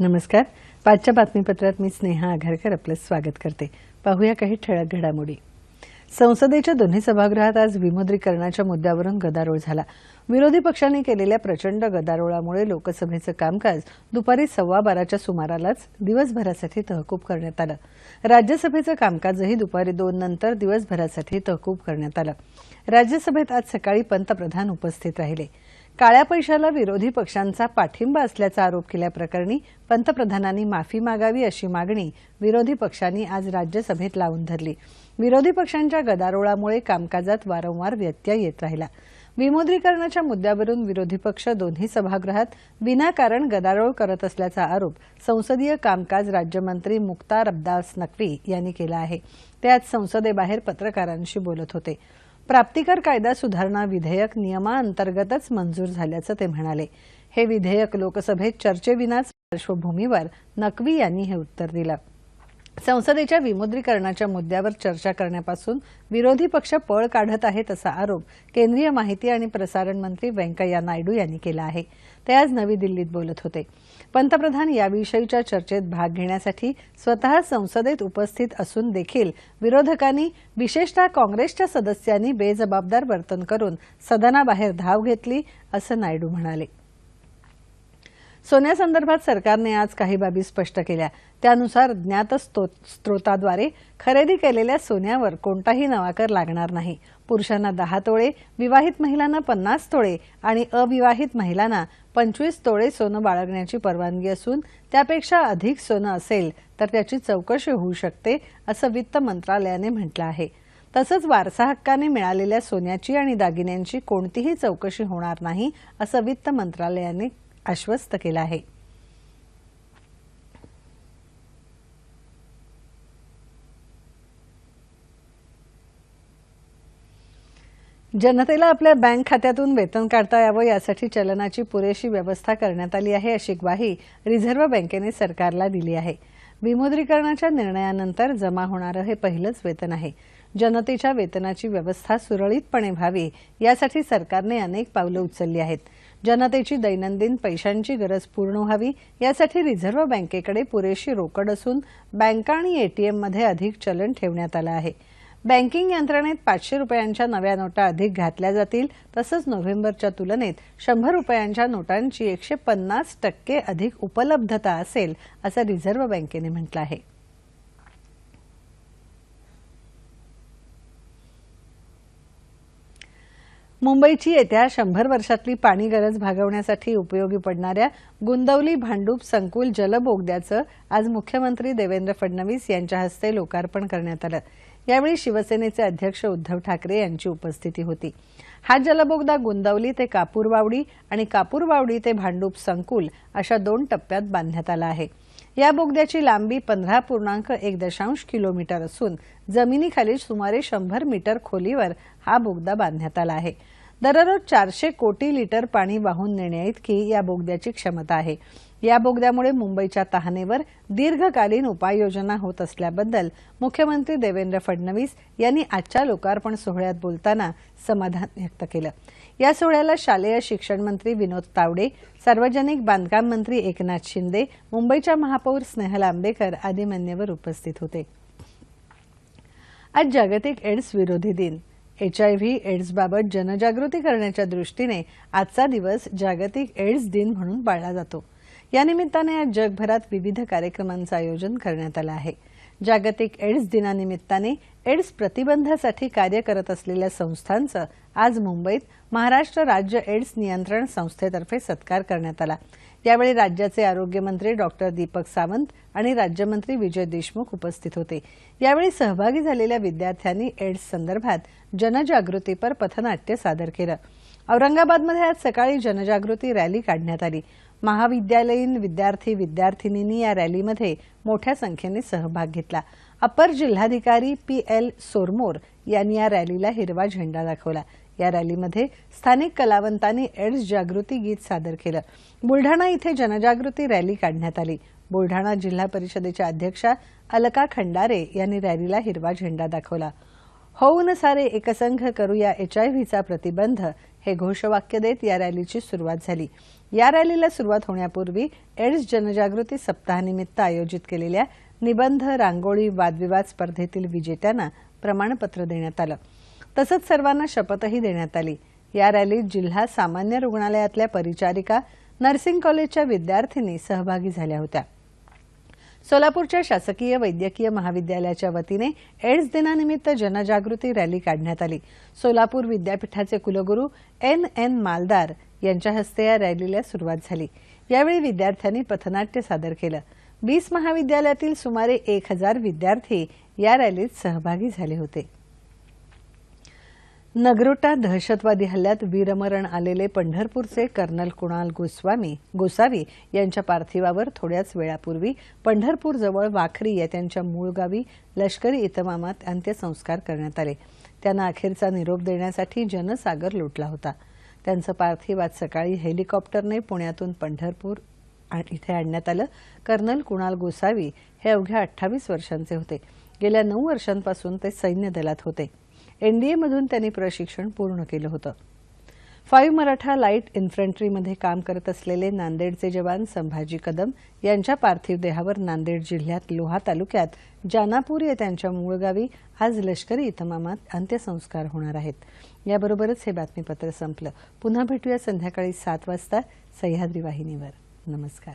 नमस्कार. पाचच्या बातमीपत्रात मी स्नेहा आघारकर आपलं स्वागत करते. पाहूया काही ठळक घडामोडी. संसदेच्या दोन्ही सभागृहात आज विमुद्रीकरणाच्या मुद्द्यावरून गदारोळ झाला. विरोधी पक्षांनी केलेल्या प्रचंड गदारोळामुळे लोकसभेचं कामकाज दुपारी सव्वा बाराच्या सुमारालाच दिवसभरासाठी तहकूब करण्यात आलं. राज्यसभेचं कामकाजही दुपारी दोन नंतर दिवसभरासाठी तहकूब करण्यात आलं. राज्यसभेत आज सकाळी पंतप्रधान उपस्थित राहिले. काळ्या पैशाला विरोधी पक्षांचा पाठिंबा असल्याचा आरोप केल्याप्रकरणी पंतप्रधानांनी माफी मागावी अशी मागणी विरोधी पक्षांनी आज राज्यसभेत लावून धरली. विरोधी पक्षांच्या गदारोळामुळे कामकाजात वारंवार व्यत्यय येत राहिला. विमुद्रीकरणाच्या मुद्द्यावरून विरोधी पक्ष दोन्ही सभागृहात विनाकारण गदारोळ करत असल्याचा आरोप संसदीय कामकाज राज्यमंत्री मुक्तार अब्दास नक्वी यांनी केला आहे. ते आज संसदेबाहेर पत्रकारांशी बोलत होते. प्राप्तिकर कायदा सुधारणा विधेयक नियमाअंतर्गतच मंजूर झाल्याचं ते म्हणाले. हे विधेयक लोकसभेत चर्चेविनाच पार्श्वभूमीवर नकवी यांनी हे उत्तर दिलं. संसदेच्या विमुद्रीकरणाच्या मुद्द्यावर चर्चा करण्यापासून विरोधी पक्ष पळ काढत आहेत असा आरोप केंद्रीय माहिती आणि प्रसारण मंत्री व्यंकय्या नायडू यांनी केला आहे. ते आज नवी दिल्लीत बोलत होते. पंतप्रधान याविषयीच्या चर्चेत भाग घेण्यासाठी स्वतः संसदेत उपस्थित असून देखील विरोधकांनी विशेषतः काँग्रेसच्या सदस्यांनी बेजबाबदार वर्तन करून सदनाबाहेर धाव घेतली असं नायडू म्हणाले. सोन्यासंदर्भात सरकारने आज काही बाबी स्पष्ट केल्या. त्यानुसार ज्ञात स्तो- स्त्रोताद्वारे खरेदी केलेल्या सोन्यावर कोणताही नवाकर लागणार नाही. पुरुषांना दहा तोळे विवाहित महिलांना पन्नास तोळे आणि अविवाहित महिलांना पंचवीस तोळे सोनं बाळगण्याची परवानगी असून त्यापेक्षा अधिक सोनं असेल तर त्याची चौकशी होऊ शकते असं वित्त मंत्रालयाने म्हटलं आहे. तसंच वारसा हक्काने मिळालेल्या सोन्याची आणि दागिन्यांची कोणतीही चौकशी होणार नाही असं वित्त मंत्रालयाने आश्वस्त केलं आहे. जनतेला आपल्या बँक खात्यातून वेतन काढता यावं यासाठी चलनाची पुरेशी व्यवस्था करण्यात आली आहे अशी ग्वाही रिझर्व्ह बँकेने सरकारला दिली आहे. विमुद्रीकरणाच्या निर्णयानंतर जमा होणारं हे पहिलंच वेतन आहे. जनतेच्या वेतनाची व्यवस्था सुरळीतपणे व्हावी यासाठी सरकारने अनेक पावलं उचलली आहेत. जनतेची दैनंदिन पैशांची गरज पूर्ण व्हावी यासाठी रिझर्व्ह बँकेकडे पुरेशी रोकड असून बँका आणि एटीएममध्ये अधिक चलन ठेवण्यात आलं आहे. बँकिंग यंत्रणेत पाचशे रुपयांच्या नव्या नोटा अधिक घातल्या जातील तसंच नोव्हेंबरच्या तुलनेत शंभर रुपयांच्या नोटांची एकशे पन्नास टक्के अधिक उपलब्धता असेल असं रिझर्व्ह बँकेने म्हटलं आहे. मुंबईची येत्या शंभर वर्षातली पाणी गरज भागवण्यासाठी उपयोगी पडणाऱ्या गुंदवली भांडूप संकुल जलबोगद्याचं आज मुख्यमंत्री देवेंद्र फडणवीस यांच्या हस्ते लोकार्पण करण्यात आलं. यावेळी शिवसेनेचे अध्यक्ष उद्धव ठाकरे यांची उपस्थिती होती. हा जलबोगदा गुंदवली ते कापूरवावडी आणि कापूरवावडी ते भांडूप संकुल अशा दोन टप्प्यात बांधण्यात आला आहे. या बोगद्याची लांबी पंधरा पूर्णांक एक दशांश किलोमीटर असून जमिनीखाली सुमारे शंभर मीटर खोलीवर हा बोगदा बांधण्यात आला आहे. दररोज चारशे कोटी लिटर पाणी वाहून नेण्याइतकी या बोगद्याची क्षमता आहे. या बोगद्यामुळे मुंबईच्या तहानेवर दीर्घकालीन उपाययोजना होत असल्याबद्दल मुख्यमंत्री देवेंद्र फडणवीस यांनी आजच्या लोकार्पण सोहळ्यात बोलताना समाधान व्यक्त केलं. या सोहळ्याला शालेय शिक्षण मंत्री विनोद तावडे सार्वजनिक बांधकाम मंत्री एकनाथ शिंदे मुंबईच्या महापौर स्नेहल आंबेकर आदी मान्यवर उपस्थित होते. आज जागतिक एड्स विरोधी दिन. एचआयव्ही एड्सबाबत जनजागृती करण्याच्या दृष्टीने आजचा दिवस जागतिक एड्स दिन म्हणून पाळला जातो. या निमित्ताने आज जगभरात विविध कार्यक्रमांचं आयोजन करण्यात आलं आहे. जागतिक एड्स दिनानिमित्ताने एड्स प्रतिबंधासाठी कार्य करत असलेल्या संस्थांचं आज मुंबईत महाराष्ट्र राज्य एड्स नियंत्रण संस्थेतर्फे सत्कार करण्यात आला. यावेळी राज्याचे आरोग्यमंत्री डॉक्टर दीपक सावंत आणि राज्यमंत्री विजय देशमुख उपस्थित होते. यावेळी सहभागी झालेल्या विद्यार्थ्यांनी एड्स संदर्भात जनजागृतीपर पथनाट्य सादर केलं. औरंगाबादमध्ये आज सकाळी जनजागृती रॅली काढण्यात आली. महाविद्यालयीन विद्यार्थी विद्यार्थिनींनी या रॅलीमध्ये मोठ्या संख्येने सहभाग घेतला. अपर जिल्हाधिकारी पी एल सोरमोर यांनी या रॅलीला हिरवा झेंडा दाखवला. या रॅलीमध्ये स्थानिक कलावंतांनी एड्स जागृती गीत सादर केलं. बुलढाणा इथे जनजागृती रॅली काढण्यात आली. बुलढाणा जिल्हा परिषदेच्या अध्यक्षा अलका खंडारे यांनी रॅलीला हिरवा झेंडा दाखवला. होऊन सारे एकसंघ करूया एचआयव्हीचा प्रतिबंध हे घोषवाक्य देत या रॅलीची सुरुवात झाली. या रॅलीला सुरुवात होण्यापूर्वी एड्स जनजागृती सप्ताहानिमित्त आयोजित केलेल्या निबंध रांगोळी वादविवाद स्पर्धेतील विजेत्यांना प्रमाणपत्र देण्यात आलं. तसंच सर्वांना शपथही देण्यात आली. या रॅलीत जिल्हा सामान्य रुग्णालयातल्या परिचारिका नर्सिंग कॉलेजच्या विद्यार्थिनी सहभागी झाल्या होत्या. सोलापूरच्या शासकीय वैद्यकीय महाविद्यालयाच्या वतीने एड्स दिनानिमित्त जनजागृती रॅली काढण्यात आली. सोलापूर विद्यापीठाचे कुलगुरू एन एन मालदार यांच्या हस्ते या रॅलीला सुरुवात झाली. यावेळी विद्यार्थ्यांनी पथनाट्य सादर केलं. बीस महाविद्यालयातील सुमारे एक हजार विद्यार्थी या रॅलीत सहभागी झाले होते. नगरोटा दहशतवादी हल्ल्यात वीरमरण आलेले पंढरपूरचे कर्नल कुणाल गोस्वामी गोसावी यांच्या पार्थिवावर थोड्याच वेळापूर्वी पंढरपूरजवळ वाखरी या त्यांच्या मूळ गावी लष्करी इतमामात अंत्यसंस्कार करण्यात आले. त्यांना अखेरचा निरोप देण्यासाठी जनसागर लुटला होता. त्यांचं पार्थिव आज सकाळी हेलिकॉप्टरने पुण्यातून पंढरपूर आ- इथे आणण्यात आलं. कर्नल कुणाल गोसावी हे अवघ्या अठ्ठावीस वर्षांचे होते. गेल्या नऊ वर्षांपासून ते सैन्य दलात होते. एनडीएमधून त्यांनी प्रशिक्षण पूर्ण केलं होतं. फाईव्ह मराठा लाइट इन्फंट्रीमध्ये काम करत असलेले नांदेडचे जवान संभाजी कदम यांच्या पार्थिव देहावर नांदेड जिल्ह्यात लोहा तालुक्यात जानापूर या त्यांच्या मूळ गावी आज लष्करी इतमामात अंत्यसंस्कार होणार आहेत. याबरोबरच हे बातमीपत्र संपलं. पुन्हा भेटूया संध्याकाळी सात वाजता सह्याद्री वाहिनीवर. नमस्कार.